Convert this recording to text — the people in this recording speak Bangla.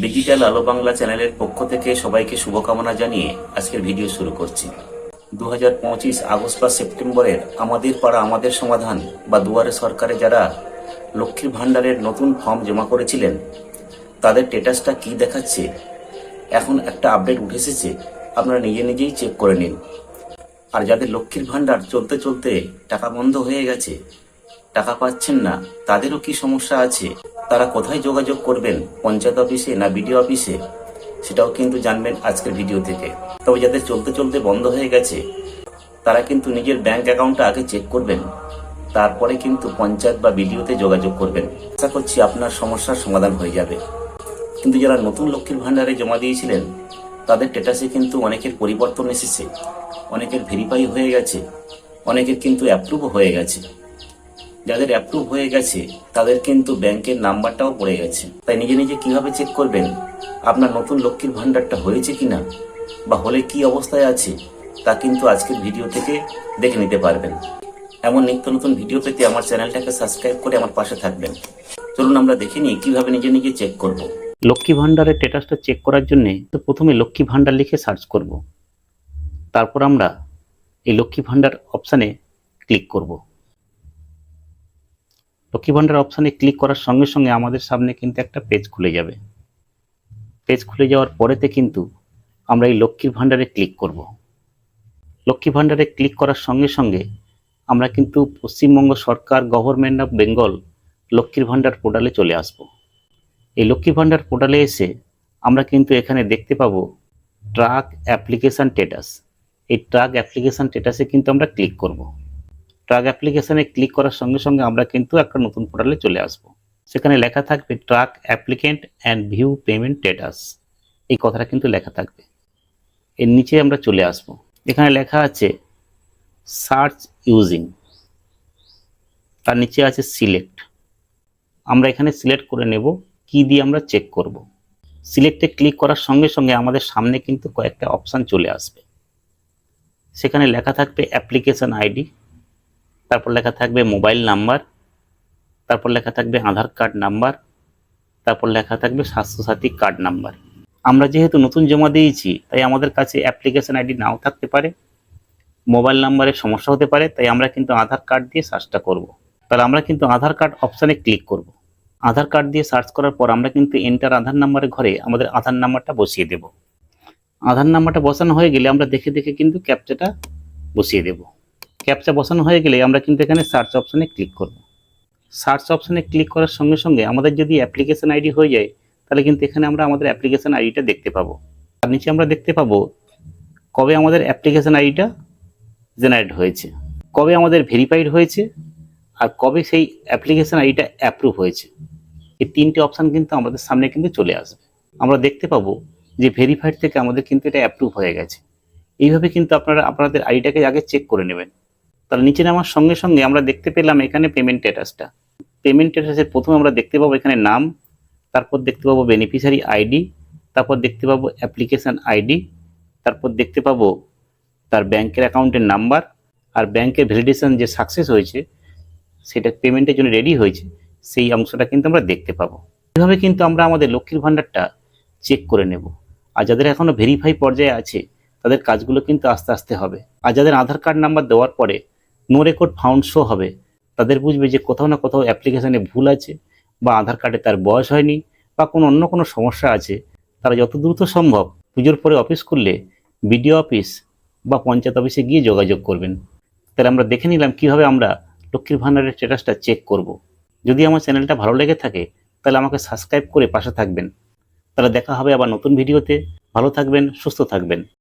ডিজিটাল আলো বাংলা চ্যানেলের পক্ষ থেকে সবাইকে শুভকামনা জানিয়ে আজকের ভিডিও শুরু করছি। দু হাজার পঁচিশ আগস্ট বা সেপ্টেম্বরের আমাদের পাড়া আমাদের সমাধান বা দুয়ারে সরকারে যারা লক্ষ্মীর ভাণ্ডারের নতুন ফর্ম জমা করেছিলেন, তাদের স্টেটাসটা কি দেখাচ্ছে? এখন একটা আপডেট উঠে এসেছে, আপনারা নিজে নিজেই চেক করে নিন। আর যাদের লক্ষ্মীর ভাণ্ডার চলতে চলতে টাকা বন্ধ হয়ে গেছে, টাকা পাচ্ছেন না, তাদেরও কি সমস্যা আছে? তারা কোথায় যোগাযোগ করবেন, পঞ্চায়েত অফিসে না বিডিও অফিসে, সেটাও কিন্তু জানবেন আজকের ভিডিও থেকে। তবে যাদের চলতে চলতে বন্ধ হয়ে গেছে, তারা কিন্তু নিজের ব্যাংক অ্যাকাউন্টটা আগে চেক করবেন। তারপরে কিন্তু পঞ্চায়েত বা বিডিওতে যোগাযোগ করবেন। আশা করছি আপনার সমস্যার সমাধান হয়ে যাবে। কিন্তু যারা নতুন লক্ষ্মীর ভাণ্ডারে জমা দিয়েছিলেন, তাদের স্ট্যাটাসে কিন্তু অনেকের পরিবর্তন এসেছে, অনেকের ভেরিফাই হয়ে গেছে, অনেকের কিন্তু অ্যাপ্রুভও হয়ে গেছে। যাদের অ্যাপ্রুভ হয়ে গেছে, তাদের কিন্তু ব্যাংকের নাম্বারটাও পড়ে গেছে। তাই নিজে নিজে কীভাবে চেক করবেন? আপনার নতুন লক্ষ্মীর ভাণ্ডারটা হয়েছে কিনা? বা হলে কি অবস্থায় আছে? তা কিন্তু আজকের ভিডিও থেকে দেখে নিতে পারবেন। এমন নিত্য নতুন ভিডিও পেতে আমার চ্যানেলটাকে সাবস্ক্রাইব করে আমার পাশে থাকবেন। চলুন আমরা দেখে নিই কীভাবে নিজে নিজে চেক করব। লক্ষ্মী ভাণ্ডারের স্ট্যাটাসটা চেক করার জন্য তো প্রথমে লক্ষ্মী ভাণ্ডার লিখে সার্চ করব। তারপর আমরা এই লক্ষ্মী ভাণ্ডার অপশানে ক্লিক করব। লক্ষ্মী ভাণ্ডার অপশানে ক্লিক করার সঙ্গে সঙ্গে আমাদের সামনে কিন্তু একটা পেজ খুলে যাবে। পেজ খুলে যাওয়ার পরেতে কিন্তু আমরা এই লক্ষ্মীর ভাণ্ডারে ক্লিক করব। লক্ষ্মী ভাণ্ডারে ক্লিক করার সঙ্গে সঙ্গে আমরা কিন্তু পশ্চিমবঙ্গ সরকার গভর্নমেন্ট অফ বেঙ্গল লক্ষ্মীর ভাণ্ডার পোর্টালে চলে আসব। এই লক্ষ্মী ভাণ্ডার পোর্টালে এসে আমরা কিন্তু এখানে দেখতে পাবো ট্রাক অ্যাপ্লিকেশান স্টেটাস এই ট্রাক অ্যাপ্লিকেশান স্টেটাসে কিন্তু আমরা ক্লিক করব। ট্রাক অ্যাপ্লিকেশনে ক্লিক করার সঙ্গে সঙ্গে আমরা কিন্তু একটা নতুন পোর্টালে চলে আসব। সেখানে লেখা থাকবে track applicant and view payment status এই কথাটা কিন্তু লেখা থাকবে। এর নিচে আমরা চলে আসব। এখানে লেখা আছে সার্চ ইউজিং তার নিচে আছে সিলেক্ট আমরা এখানে সিলেক্ট করে নেব, কি দিয়ে আমরা চেক করব। সিলেক্টে ক্লিক করার সঙ্গে সঙ্গে আমাদের সামনে কিন্তু কয়েকটা অপশান চলে আসবে। সেখানে লেখা থাকবে অ্যাপ্লিকেশন আইডি তারপর লেখা থাকবে মোবাইল নাম্বার, তারপর লেখা থাকবে আধার কার্ড নাম্বার, তারপর লেখা থাকবে স্বাস্থ্যসাথী কার্ড নাম্বার আমরা যেহেতু নতুন জমা দিয়েছি, তাই আমাদের কাছে অ্যাপ্লিকেশন আইডি নাও থাকতে পারে, মোবাইল নাম্বারের সমস্যা হতে পারে, তাই আমরা কিন্তু আধার কার্ড দিয়ে সার্চটা করব। তাহলে আমরা কিন্তু আধার কার্ড অপশানে ক্লিক করব। আধার কার্ড দিয়ে সার্চ করার পর আমরা কিন্তু এন্টার আধার নাম্বারের ঘরে আমাদের আধার নাম্বারটা বসিয়ে দেব আধার নাম্বারটা বসানো হয়ে গেলে আমরা দেখে দেখে কিন্তু ক্যাপচাটা বসিয়ে দেব ক্যাপচা বসানো হয়ে গেলে আমরা কিন্তু এখানে সার্চ অপশানে ক্লিক করব। সার্চ অপশানে ক্লিক করার সঙ্গে সঙ্গে আমাদের যদি অ্যাপ্লিকেশন আইডি হয়ে যায়, তাহলে কিন্তু এখানে আমরা আমাদের অ্যাপ্লিকেশন আইডিটা দেখতে পাবো। আর নিচে আমরা দেখতে পাবো কবে আমাদের অ্যাপ্লিকেশন আইডিটা জেনারেট হয়েছে, কবে আমাদের ভেরিফাইড হয়েছে, আর কবে সেই অ্যাপ্লিকেশন আইডিটা অ্যাপ্রুভ হয়েছে। এই তিনটে অপশান কিন্তু আমাদের সামনে কিন্তু চলে আসবে। আমরা দেখতে পাবো যে ভেরিফাইড থেকে আমাদের কিন্তু এটা অ্যাপ্রুভ হয়ে গেছে। এইভাবে কিন্তু আপনারা, আপনাদের আইডিটাকে আগে চেক করে নেবেন। তাহলে নিচে নামার সঙ্গে সঙ্গে আমরা দেখতে পেলাম এখানে পেমেন্ট স্ট্যাটাসটা পেমেন্ট স্ট্যাটাসের প্রথমে আমরা দেখতে পাবো এখানে নাম, তারপর দেখতে পাবো বেনিফিশিয়ারি আইডি তারপর দেখতে পাবো অ্যাপ্লিকেশান আইডি তারপর দেখতে পাবো তার ব্যাংকের অ্যাকাউন্টের নাম্বার আর ব্যাংকের ভ্যালিডেশন যে সাকসেস হয়েছে, সেটা পেমেন্টের জন্য রেডি হয়েছে, সেই অংশটা কিন্তু আমরা দেখতে পাবো। এভাবে কিন্তু আমরা আমাদের লক্ষ্মীর ভাণ্ডারটা চেক করে নেব। আর যাদের এখনও ভেরিফাই পর্যায়ে আছে, তাদের কাজগুলো কিন্তু আস্তে আস্তে হবে। আর যাদের আধার কার্ড নাম্বার দেওয়ার পরে নো রেকর্ড ফাউন্ড শো হবে। তাদের বুঝবে যে কোথাও না কোথাও অ্যাপ্লিকেশানে ভুল আছে বা আধার কার্ডে তার বয়স হয়নি বা কোনো অন্য কোনো সমস্যা আছে। তারা যত দ্রুত সম্ভব পুজোর পরে অফিস করলে বিডিও অফিস বা পঞ্চায়েত অফিসে গিয়ে যোগাযোগ করবেন। তাহলে আমরা দেখে নিলাম কীভাবে আমরা লক্ষ্মীর ভাণ্ডারের স্ট্যাটাসটা চেক করব। যদি আমার চ্যানেলটা ভালো লেগে থাকে, তাহলে আমাকে সাবস্ক্রাইব করে পাশে থাকবেন। তাহলে দেখা হবে আবার নতুন ভিডিওতে ভালো থাকবেন, সুস্থ থাকবেন।